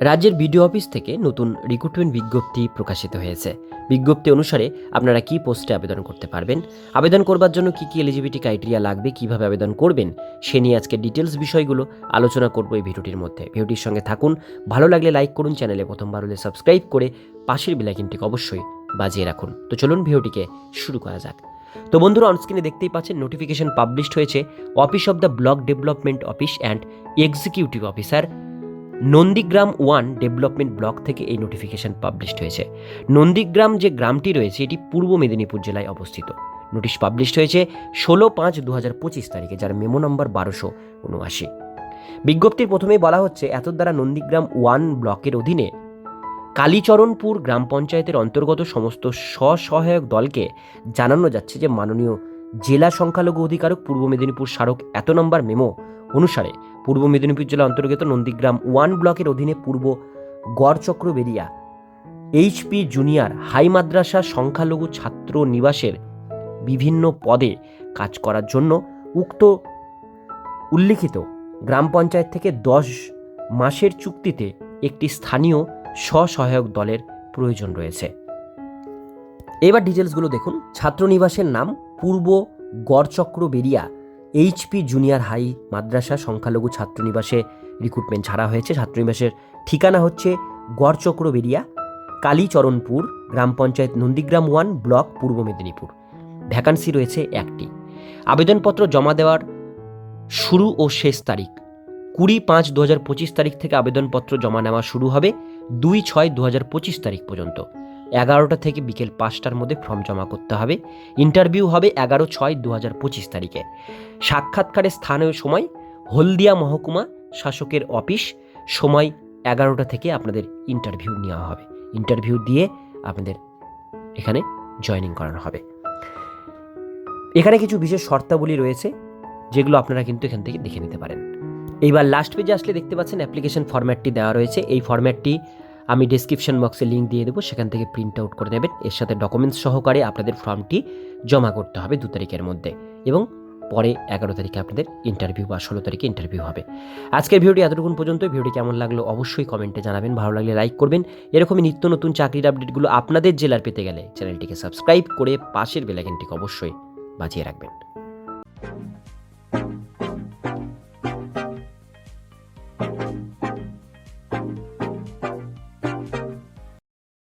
রাজ্যের BDO office থেকে নতুন রিক্রুটমেন্ট বিজ্ঞপ্তি প্রকাশিত হয়েছে। বিজ্ঞপ্তি অনুসারে আপনারা কি পোস্টে আবেদন করতে পারবেন? আবেদন করবার জন্য কি কি এলিজিবিলিটি ক্রাইটেরিয়া লাগবে? কীভাবে আবেদন করবেন? সে নিয়ে আজকে ডিটেলস বিষয়গুলো আলোচনা করব এই ভিডিওটির মধ্যে। ভিডিওটির সঙ্গে থাকুন। ভালো লাগলে লাইক করুন চ্যানেলে প্রথমবার হলে সাবস্ক্রাইব করে পাশের বেলাইকিনটিকে অবশ্যই বাজিয়ে রাখুন। তো চলুন ভিডিওটিকে শুরু করা যাক। তো বন্ধুরা অনস্ক্রিনে দেখতেই পাচ্ছেন নোটিফিকেশন পাবলিশড হয়েছে। Office of the block development office and executive officer Nandigram one development block থেকে এই নোটিফিকেশন পাবলিশড হয়েছে। নন্দীগ্রাম যে গ্রামটি রয়েছে, এটি পূর্ব মেদিনীপুর জেলায় অবস্থিত। নোটিশ পাবলিশড হয়েছে ষোলো পাঁচ দু হাজার পঁচিশ তারিখে, যার মেমো নম্বর বারোশো উনআশি। বিজ্ঞপ্তির প্রথমেই বলা হচ্ছে এত দ্বারা নন্দীগ্রাম ওয়ান ব্লকের অধীনে কালীচরণপুর গ্রাম পঞ্চায়েতের অন্তর্গত সমস্ত স্বসহায়ক দলকে জানানো যাচ্ছে যে, মাননীয় জেলা সংখ্যালঘু অধিকারক পূর্ব মেদিনীপুর স্মারক এত নম্বর মেমো অনুসারে পূর্ব মেদিনীপুর জেলা অন্তর্গত নন্দীগ্রাম ওয়ান ব্লকের অধীনে Purba Garchakra Beria HP junior high মাদ্রাসা সংখ্যালঘু ছাত্র নিবাসের বিভিন্ন পদে কাজ করার জন্য উক্ত উল্লিখিত গ্রাম পঞ্চায়েত থেকে দশ মাসের চুক্তিতে একটি স্থানীয় স্বসহায়ক দলের প্রয়োজন রয়েছে। এবার ডিটেলসগুলো দেখুন। ছাত্রনিবাসের নাম Purba Garchakra Beria HP junior high মাদ্রাসা সংখ্যালঘু ছাত্রনিবাসে রিক্রুটমেন্ট ছাড়া হয়েছে। ছাত্রনিবাসের ঠিকানা হচ্ছে গড়চক্র বেরিয়া কালীচরণপুর, গ্রাম panchayat Nandigram one, block Purba Medinipur. Vacancy রয়েছে একটি। আবেদনপত্র জমা দেওয়ার শুরু ও শেষ তারিখ। কুড়ি পাঁচ দু পঁচিশ তারিখ থেকে আবেদনপত্র জমা নেওয়া শুরু হবে দুই ছয় দু হাজার পঁচিশ তারিখ পর্যন্ত। এগারোটা থেকে বিকেল পাঁচটার মধ্যে ফর্ম জমা করতে হবে। ইন্টারভিউ হবে এগারো ছয় দু হাজার পঁচিশ তারিখে। সাক্ষাৎকারের স্থানীয় সময়, হলদিয়া মহকুমা শাসকের অফিস, সময় এগারোটা থেকে আপনাদের ইন্টারভিউ নেওয়া হবে। ইন্টারভিউ দিয়ে আপনাদের এখানে জয়েনিং করানো হবে। এখানে কিছু বিশেষ শর্তাবলী রয়েছে, যেগুলো আপনারা কিন্তু এখান থেকে দেখে নিতে পারেন। এইবার লাস্ট পেজে আসলে দেখতে পাচ্ছেন অ্যাপ্লিকেশন ফরম্যাটটি দেওয়া রয়েছে। এই ফরম্যাটটি আমি ডিসক্রিপশন বক্সে লিঙ্ক দিয়ে দেবো, সেখান থেকে প্রিন্ট আউট করে নেবেন। এর সাথে ডকুমেন্টস সহকারে আপনাদের ফর্মটি জমা করতে হবে দু তারিখের মধ্যে এবং পরে এগারো তারিখে আপনাদের ইন্টারভিউ বা ষোলো তারিখে ইন্টারভিউ হবে। আজকের ভিডিওটি এতটুকুন পর্যন্ত। ভিডিওটি কেমন লাগল অবশ্যই কমেন্টে জানাবেন। ভালো লাগলে লাইক করবেন। এরকমই নিত্য নতুন চাকরির আপডেটগুলো আপনাদের জেলার পেতে গেলে চ্যানেলটিকে সাবস্ক্রাইব করে পাশের বেলাইকনটিকে অবশ্যই বাঁচিয়ে রাখবেন।